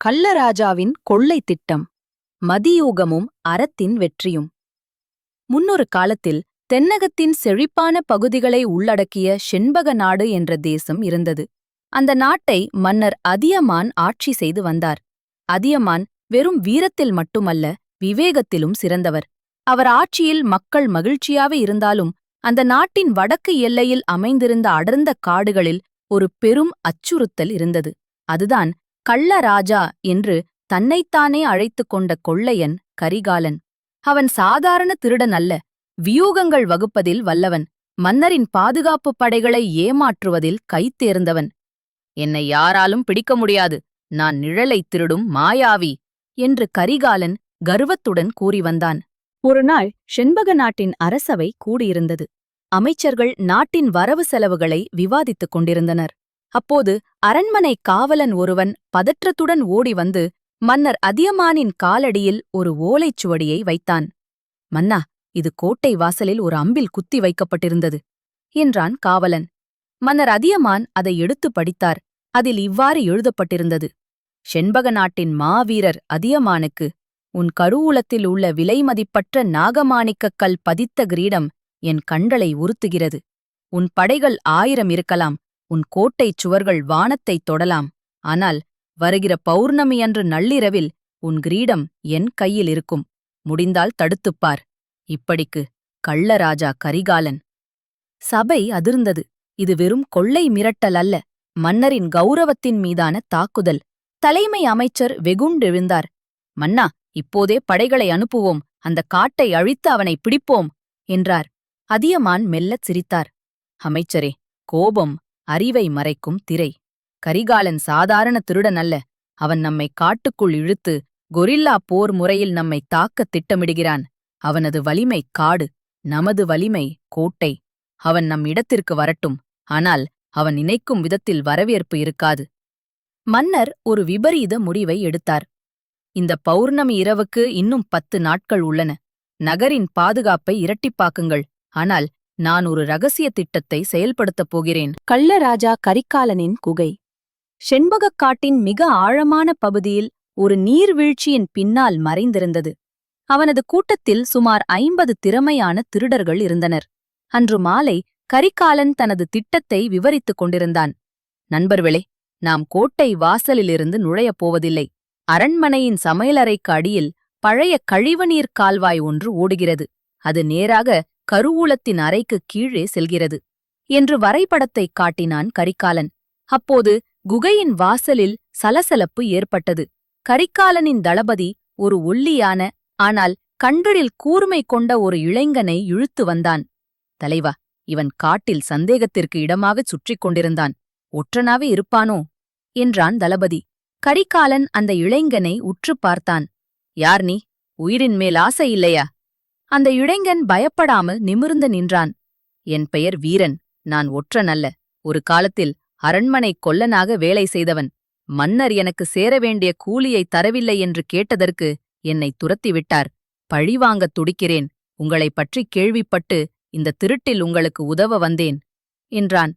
கள்ளராஜாவின் கொள்ளை திட்டம் மதியூகமும் அறத்தின் வெற்றியும். முன்னொரு காலத்தில் தென்னகத்தின் செழிப்பான பகுதிகளை உள்ளடக்கிய செண்பக நாடு என்ற தேசம் இருந்தது. அந்த நாட்டை மன்னர் அதியமான் ஆட்சி செய்து வந்தார். அதியமான் வெறும் வீரத்தில் மட்டுமல்ல விவேகத்திலும் சிறந்தவர். அவர் ஆட்சியில் மக்கள் மகிழ்ச்சியாக இருந்தாலும் அந்த நாட்டின் வடக்கு எல்லையில் அமைந்திருந்த அடர்ந்த காடுகளில் ஒரு பெரும் அச்சுறுத்தல் இருந்தது. அதுதான் கள்ள ராஜா என்று தன்னைத்தானே அழைத்துக் கொண்ட கொள்ளையன் கரிகாலன். அவன் சாதாரண திருடன் அல்ல வியூகங்கள் வகுப்பதில் வல்லவன் மன்னரின் பாதுகாப்புப் படைகளை ஏமாற்றுவதில் கைத்தேர்ந்தவன் என்னை யாராலும் பிடிக்க முடியாது நான் நிழலைத் திருடும் மாயாவி என்று கரிகாலன் கர்வத்துடன் கூறி வந்தான். ஒரு நாள் செண்பக நாட்டின் அரசவை கூடியிருந்தது. அமைச்சர்கள் நாட்டின் வரவு செலவுகளை விவாதித்துக் கொண்டிருந்தனர். அப்போது அரண்மனை காவலன் ஒருவன் பதற்றத்துடன் ஓடி வந்து மன்னர் அதியமானின் காலடியில் ஒரு ஓலைச்சுவடியை வைத்தான். மன்னா இது கோட்டை வாசலில் ஒரு அம்பில் குத்தி வைக்கப்பட்டிருந்தது என்றான் காவலன். மன்னர் அதியமான் அதை எடுத்துப் படித்தார். அதில் இவ்வாறு எழுதப்பட்டிருந்தது. செண்பக நாட்டின் மாவீரர் அதியமானுக்கு உன் கருவூலத்தில் உள்ள விலைமதிப்பற்ற நாகமாணிக்கக் கல் பதித்த கிரீடம் என் கண்களை உறுத்துகிறது. உன் படைகள் ஆயிரம் இருக்கலாம். உன் கோட்டைச் சுவர்கள் வானத்தைத் தொடலாம். ஆனால் வருகிற பௌர்ணமியன்று நள்ளிரவில் உன் கிரீடம் என் கையில் இருக்கும். முடிந்தால் தடுத்துப்பார் இப்படிக்கு கள்ளராஜா கரிகாலன். சபை அதிர்ந்தது. இது வெறும் கொள்ளை மிரட்டல் அல்ல. மன்னரின் கௌரவத்தின் மீதான தாக்குதல். தலைமை அமைச்சர் வெகுண்டெழுந்தார் மன்னா இப்போதே படைகளை அனுப்புவோம். அந்த காட்டை அழித்து அவனை பிடிப்போம் என்றார். அதியமான் மெல்லச் சிரித்தார். அமைச்சரே கோபம் அறிவை மறைக்கும் திரை. கரிகாலன் சாதாரண திருடன் அல்ல. அவன் நம்மை காட்டுக்குள் இழுத்து கொரில்லா போர் முறையில் நம்மை தாக்கத் திட்டமிடுகிறான். அவனது வலிமை காடு நமது வலிமை கோட்டை. அவன் நம் இடத்திற்கு வரட்டும் ஆனால் அவன் நினைக்கும் விதத்தில் வரவேற்பு இருக்காது. மன்னர் ஒரு விபரீத முடிவை எடுத்தார். இந்த பௌர்ணமி இரவுக்கு இன்னும் பத்து நாட்கள் உள்ளன. நகரின் பாதுகாப்பை இரட்டிப்பாக்குங்கள் ஆனால் நான் ஒரு ரகசிய திட்டத்தை செயல்படுத்தப் போகிறேன். கள்ளராஜா கரிகாலனின் குகை. செண்பகக் காட்டின் மிக ஆழமான பகுதியில் ஒரு நீர்வீழ்ச்சியின் பின்னால் மறைந்திருந்தது. அவனது கூட்டத்தில் சுமார் ஐம்பது திறமையான திருடர்கள் இருந்தனர். அன்று மாலை கரிகாலன் தனது திட்டத்தை விவரித்துக் கொண்டிருந்தான். நண்பர்களே நாம் கோட்டை வாசலிலிருந்து நுழையப் போவதில்லை. அரண்மனையின் சமையலறைக்கு அடியில் பழைய கழிவுநீர் கால்வாய் ஒன்று ஓடுகிறது. அது நேராக கருவூலத்தின் அறைக்கு கீழே செல்கிறது. என்று வரைபடத்தைக் காட்டினான் கரிகாலன். அப்போது குகையின் வாசலில் சலசலப்பு ஏற்பட்டது. கரிகாலனின் தளபதி ஒரு ஒல்லியான ஆனால் கண்களில் கூர்மை கொண்ட ஒரு இளைஞனை இழுத்து வந்தான். தலைவா இவன் காட்டில் சந்தேகத்திற்கு இடமாகச் சுற்றிக் கொண்டிருந்தான். ஒற்றனாவே இருப்பானோ? என்றான் தளபதி. கரிகாலன் அந்த இளைஞனை உற்று பார்த்தான். யார் நீ? உயிரின் மேல் ஆசை இல்லையா? அந்த இளைஞன் பயப்படாமல் நிமிர்ந்து நின்றான். என் பெயர் வீரன். நான் ஒற்றன் அல்ல ஒரு காலத்தில் அரண்மனை கொல்லனாக வேலை செய்தவன். மன்னர் எனக்கு சேர வேண்டிய கூலியை தரவில்லை என்று கேட்டதற்கு என்னை துரத்திவிட்டார். பழிவாங்கத் துடிக்கிறேன். உங்களைப் பற்றிக் கேள்விப்பட்டு இந்த திருட்டில் உங்களுக்கு உதவ வந்தேன் என்றான்.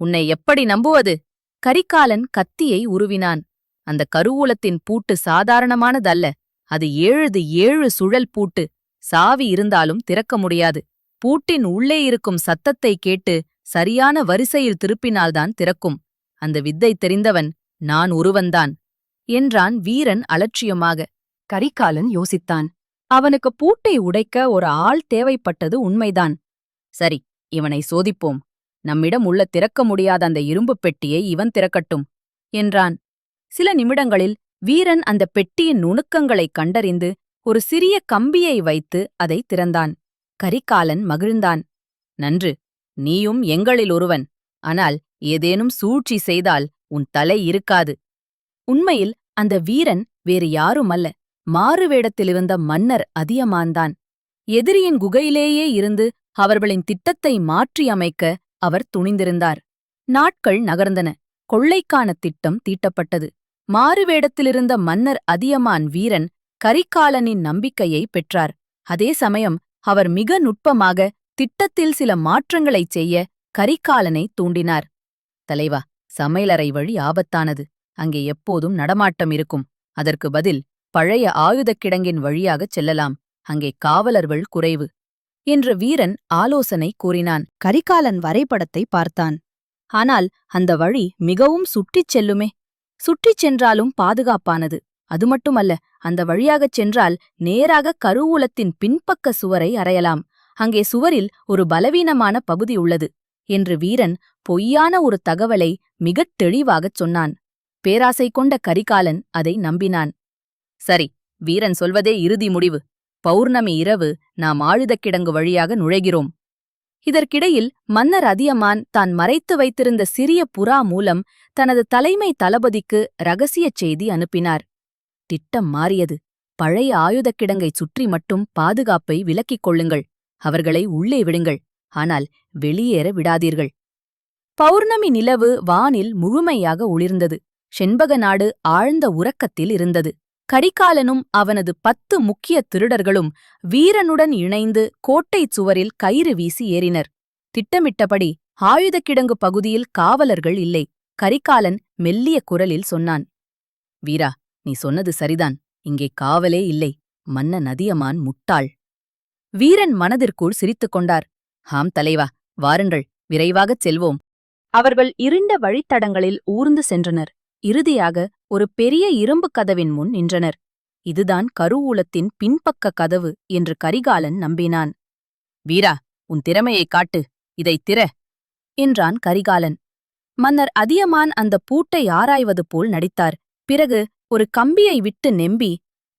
உன்னை எப்படி நம்புவது? கரிகாலன் கத்தியை உருவினான். அந்த கருவூலத்தின் பூட்டு சாதாரணமானதல்ல. அது ஏழுது ஏழு சுழல் பூட்டு. சாவி இருந்தாலும் திறக்க முடியாது. பூட்டின் உள்ளே இருக்கும் சத்தத்தை கேட்டு சரியான வரிசையில் திருப்பினால்தான் திறக்கும். அந்த வித்தை தெரிந்தவன் நான் ஒருவன்தான் என்றான் வீரன் அலட்சியமாக. கரிகாலன் யோசித்தான். அவனுக்கு பூட்டை உடைக்க ஒரு ஆள் தேவைப்பட்டது உண்மைதான். சரி இவனை சோதிப்போம். நம்மிடம் உள்ள திறக்க முடியாத அந்த இரும்புப் பெட்டியை இவன் திறக்கட்டும் என்றான். சில நிமிடங்களில் வீரன் அந்த பெட்டியின் நுணுக்கங்களைக் கண்டறிந்து ஒரு சிறிய கம்பியை வைத்து அதை திறந்தான். கரிகாலன் மகிழ்ந்தான். நன்று நீயும் எங்களில் ஒருவன். ஆனால் ஏதேனும் சூழ்ச்சி செய்தால் உன் தலை இருக்காது. உண்மையில் அந்த வீரன் வேறு யாருமல்ல. மாறுவேடத்திலிருந்த மன்னர் அதியமான்தான். எதிரியின் குகையிலேயே இருந்து அவர்களின் திட்டத்தை மாற்றியமைக்க அவர் துணிந்திருந்தார். நாட்கள் நகர்ந்தன. கொள்ளைக்கான திட்டம் தீட்டப்பட்டது. மாறுவேடத்திலிருந்த மன்னர் அதியமான் வீரன் கரிகாலனின் நம்பிக்கையை பெற்றார். அதே சமயம் அவர் மிக நுட்பமாக திட்டத்தில் சில மாற்றங்களைச் செய்ய கரிகாலனை தூண்டினார். தலைவா சமையலறை வழி ஆபத்தானது. அங்கே எப்போதும் நடமாட்டம் இருக்கும். அதற்கு பதில் பழைய ஆயுதக் கிடங்கின் வழியாகச் செல்லலாம். அங்கே காவலர்கள் குறைவு என்று வீரன் ஆலோசனை கூறினான். கரிகாலன் வரைபடத்தை பார்த்தான். ஆனால் அந்த வழி மிகவும் சுற்றிச் செல்லுமே. சுற்றிச் சென்றாலும் பாதுகாப்பானது. அது மட்டுமல்ல அந்த வழியாகச் சென்றால் நேராக கருவூலத்தின் பின்பக்க சுவரை அறையலாம். அங்கே சுவரில் ஒரு பலவீனமான பகுதி உள்ளது என்று வீரன் பொய்யான ஒரு தகவலை மிகத் தெளிவாகச் சொன்னான். பேராசை கொண்ட கரிகாலன் அதை நம்பினான். சரி வீரன் சொல்வதே இறுதி முடிவு. பௌர்ணமி இரவு நாம் ஆழுதக் கிடங்கு வழியாக நுழைகிறோம். இதற்கிடையில் மன்னர் அதியமான் தான் மறைத்து வைத்திருந்த சிறிய புறா மூலம் தனது தலைமை தளபதிக்கு ரகசியச் செய்தி அனுப்பினார். திட்டம் மாறியது. பழைய ஆயுதக் கிடங்கை சுற்றி மட்டும் பாதுகாப்பை விலக்கிக் கொள்ளுங்கள். அவர்களை உள்ளே விடுங்கள். ஆனால் வெளியேற விடாதீர்கள். பௌர்ணமி நிலவு வானில் முழுமையாக ஒளிர்ந்தது. செண்பக நாடு ஆழ்ந்த உறக்கத்தில் இருந்தது. கரிகாலனும் அவனது பத்து முக்கிய திருடர்களும் வீரனுடன் இணைந்து கோட்டைச் சுவரில் கயிறு வீசி ஏறினர். திட்டமிட்டபடி ஆயுதக்கிடங்கு பகுதியில் காவலர்கள் இல்லை. கரிகாலன் மெல்லிய குரலில் சொன்னான் வீரா நீ சொன்னது சரிதான். இங்கே காவலே இல்லை. மன்ன நதியமான் முட்டாள். வீரன் மனதிற்குள் சிரித்துக் கொண்டார். ஆம் தலைவா வாருங்கள். விரைவாகச் செல்வோம். அவர்கள் இருண்ட வழித்தடங்களில் ஊர்ந்து சென்றனர். இறுதியாக ஒரு பெரிய இரும்பு கதவின் முன் நின்றனர். இதுதான் கருவூலத்தின் பின்பக்க கதவு என்று கரிகாலன் நம்பினான். வீரா உன் திறமையைக் காட்டு. இதைத் திற என்றான் கரிகாலன். மன்னர் அதியமான் அந்த பூட்டை ஆராய்வது போல் நடித்தார். பிறகு ஒரு கம்பியை விட்டு நெம்பி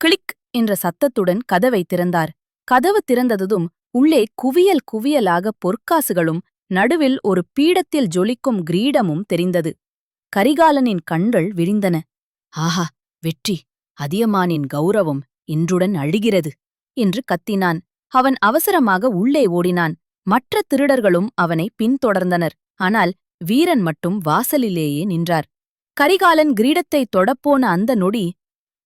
கிளிக் என்ற சத்தத்துடன் கதவை திறந்தார். கதவு திறந்ததும் உள்ளே குவியல் குவியலாக பொற்காசுகளும் நடுவில் ஒரு பீடத்தில் ஜொலிக்கும் கிரீடமும் தெரிந்தது. கரிகாலனின் கண்கள் விரிந்தன. ஆஹா வெற்றி! அதியமானின் கௌரவம் இன்றுடன் அழிகிறது என்று கத்தினான். அவன் அவசரமாக உள்ளே ஓடினான். மற்ற திருடர்களும் அவனை பின்தொடர்ந்தனர். ஆனால் வீரன் மட்டும் வாசலிலேயே நின்றார். கரிகாலன் கிரீடத்தை தொடப்போன அந்த நொடி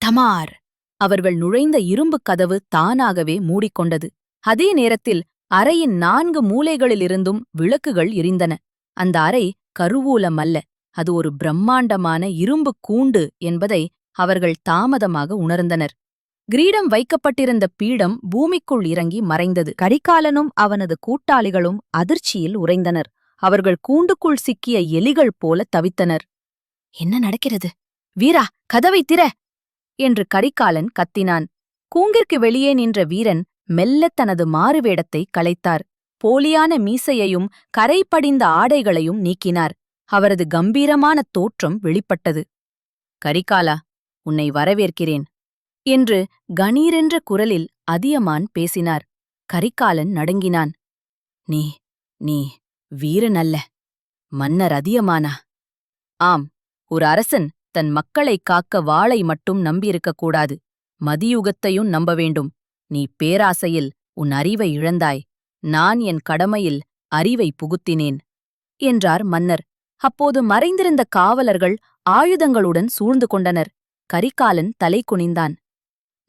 தமார். அவர்கள் நுழைந்த இரும்புக் கதவு தானாகவே மூடிக்கொண்டது. அதே நேரத்தில் அறையின் நான்கு மூலைகளிலிருந்தும் விளக்குகள் எரிந்தன. அந்த அறை கருவூலம் அல்ல அது ஒரு பிரம்மாண்டமான இரும்புக் கூண்டு என்பதை அவர்கள் தாமதமாக உணர்ந்தனர். கிரீடம் வைக்கப்பட்டிருந்த பீடம் பூமிக்குள் இறங்கி மறைந்தது. கரிகாலனும் அவனது கூட்டாளிகளும் அதிர்ச்சியில் உறைந்தனர். அவர்கள் கூண்டுக்குள் சிக்கிய எலிகள் போல தவித்தனர். என்ன நடக்கிறது? வீரா கதவை திற! என்று கரிகாலன் கத்தினான். கூங்கிற்கு வெளியே நின்ற வீரன் மெல்ல தனது மாறுவேடத்தை களைத்தார். போலியான மீசையையும் கரைபடிந்த ஆடைகளையும் நீக்கினார். அவரது கம்பீரமான தோற்றம் வெளிப்பட்டது. கரிகாலா உன்னை வரவேற்கிறேன் என்று கணீரென்ற குரலில் அதியமான் பேசினார். கரிகாலன் நடுங்கினான். நீ நீ வீரன் அல்ல மன்னர் அதியமானா? ஆம் ஒரு அரசன் தன் மக்களைக் காக்க வாளை மட்டும் நம்பியிருக்கக்கூடாது மதியுகத்தையும் நம்ப வேண்டும். நீ பேராசையில் உன் அறிவை இழந்தாய். நான் என் கடமையில் அறிவை புகுத்தினேன். என்றார் மன்னர். அப்போது மறைந்திருந்த காவலர்கள் ஆயுதங்களுடன் சூழ்ந்து கொண்டனர். கரிகாலன் தலை குனிந்தான்.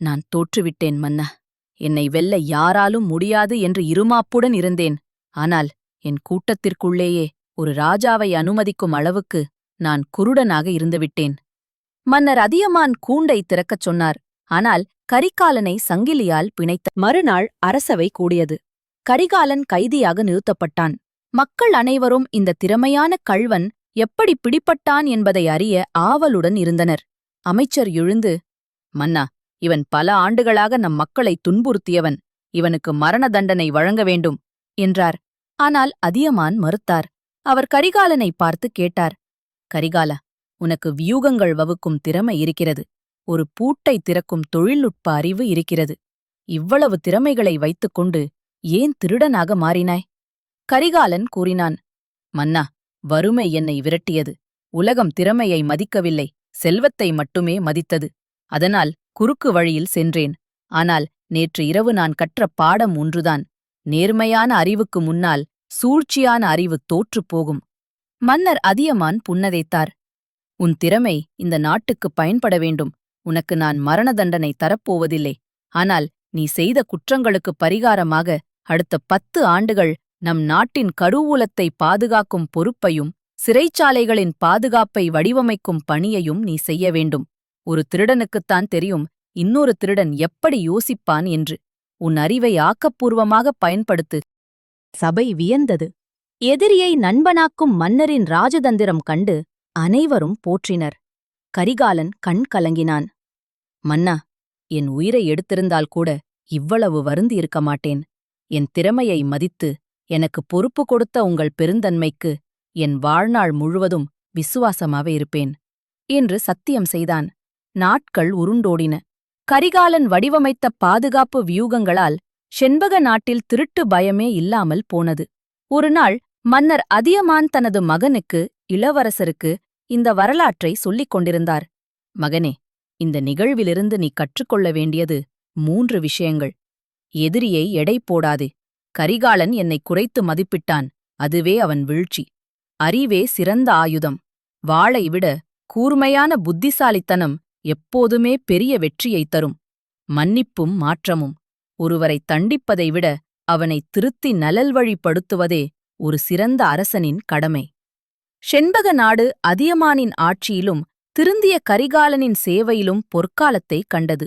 நான் தோற்றுவிட்டேன் மன்னா. என்னை வெல்ல யாராலும் முடியாது என்று இருமாப்புடன் இருந்தேன். ஆனால் என் கூட்டத்திற்குள்ளேயே ஒரு ராஜாவை அனுமதிக்கும் அளவுக்கு நான் குருடனாக இருந்துவிட்டேன். மன்னர் அதியமான் கூண்டை திறக்கச் சொன்னார். ஆனால் கரிகாலனை சங்கிலியால் பிணைத்த மறுநாள் அரசவை கூடியது. கரிகாலன் கைதியாக நிறுத்தப்பட்டான். மக்கள் அனைவரும் இந்த திறமையான கள்வன் எப்படி பிடிப்பட்டான் என்பதை அறிய ஆவலுடன் இருந்தனர். அமைச்சர் எழுந்து மன்னா இவன் பல ஆண்டுகளாக நம் மக்களை துன்புறுத்தியவன். இவனுக்கு மரண தண்டனை வழங்க வேண்டும் என்றார். ஆனால் அதியமான் மறுத்தார். அவர் கரிகாலனை பார்த்து கேட்டார் கரிகாலா உனக்கு வியூகங்கள் வகுக்கும் திறமை இருக்கிறது. ஒரு பூட்டை திறக்கும் தொழில்நுட்ப அறிவு இருக்கிறது. இவ்வளவு திறமைகளை வைத்துக்கொண்டு ஏன் திருடனாக மாறினாய்? கரிகாலன் கூறினான் மன்னா வறுமை என்னை விரட்டியது. உலகம் திறமையை மதிக்கவில்லை செல்வத்தை மட்டுமே மதித்தது. அதனால் குறுக்கு வழியில் சென்றேன். ஆனால் நேற்று இரவு நான் கற்ற பாடம் ஒன்றுதான். நேர்மையான அறிவுக்கு முன்னால் சூழ்ச்சியான அறிவு தோற்றுப் போகும். மன்னர் அதியமான் புன்னதைத்தார். உன் திறமை இந்த நாட்டுக்குப் பயன்பட வேண்டும். உனக்கு நான் மரண தண்டனை தரப்போவதில்லை. ஆனால் நீ செய்த குற்றங்களுக்குப் பரிகாரமாக அடுத்த பத்து ஆண்டுகள் நம் நாட்டின் கருவூலத்தை பாதுகாக்கும் பொறுப்பையும் சிறைச்சாலைகளின் பாதுகாப்பை வடிவமைக்கும் பணியையும் நீ செய்ய வேண்டும். ஒரு திருடனுக்குத்தான் தெரியும் இன்னொரு திருடன் எப்படி யோசிப்பான் என்று. உன் அறிவை ஆக்கப்பூர்வமாக பயன்படுத்து. சபை வியந்தது. எதிரியை நண்பனாக்கும் மன்னரின் ராஜதந்திரம் கண்டு அனைவரும் போற்றினர். கரிகாலன் கண் கலங்கினான். மன்னா என் உயிரை எடுத்திருந்தால் கூட இவ்வளவு வருந்தியிருக்க மாட்டேன். என் திறமையை மதித்து எனக்கு பொறுப்பு கொடுத்த உங்கள் பெருந்தன்மைக்கு என் வாழ்நாள் முழுவதும் விசுவாசமாக இருப்பேன் என்று சத்தியம் செய்தான். நாட்கள் உருண்டோடின. கரிகாலன் வடிவமைத்த பாதுகாப்பு வியூகங்களால் செண்பக நாட்டில் திருட்டு பயமே இல்லாமல் போனது. ஒருநாள் மன்னர் அதியமான் தனது மகனுக்கு இளவரசருக்கு இந்த வரலாற்றை சொல்லிக் கொண்டிருந்தார். மகனே இந்த நிகழ்விலிருந்து நீ கற்றுக்கொள்ள வேண்டியது மூன்று விஷயங்கள். எதிரியை எடை போடாதே. கரிகாலன் என்னை குறைத்து மதிப்பிட்டான். அதுவே அவன் வீழ்ச்சி. அறிவே சிறந்த ஆயுதம். வாளை விட கூர்மையான புத்திசாலித்தனம் எப்போதுமே பெரிய வெற்றியைத் தரும். மன்னிப்பும் மாற்றமும். ஒருவரை தண்டிப்பதை விட அவனை திருத்தி நலல்வழிப்படுத்துவதே ஒரு சிறந்த அரசனின் கடமை. செண்பக நாடு அதியமானின் ஆட்சியிலும் திருந்திய கரிகாலனின் சேவையிலும் பொற்காலத்தைக் கண்டது.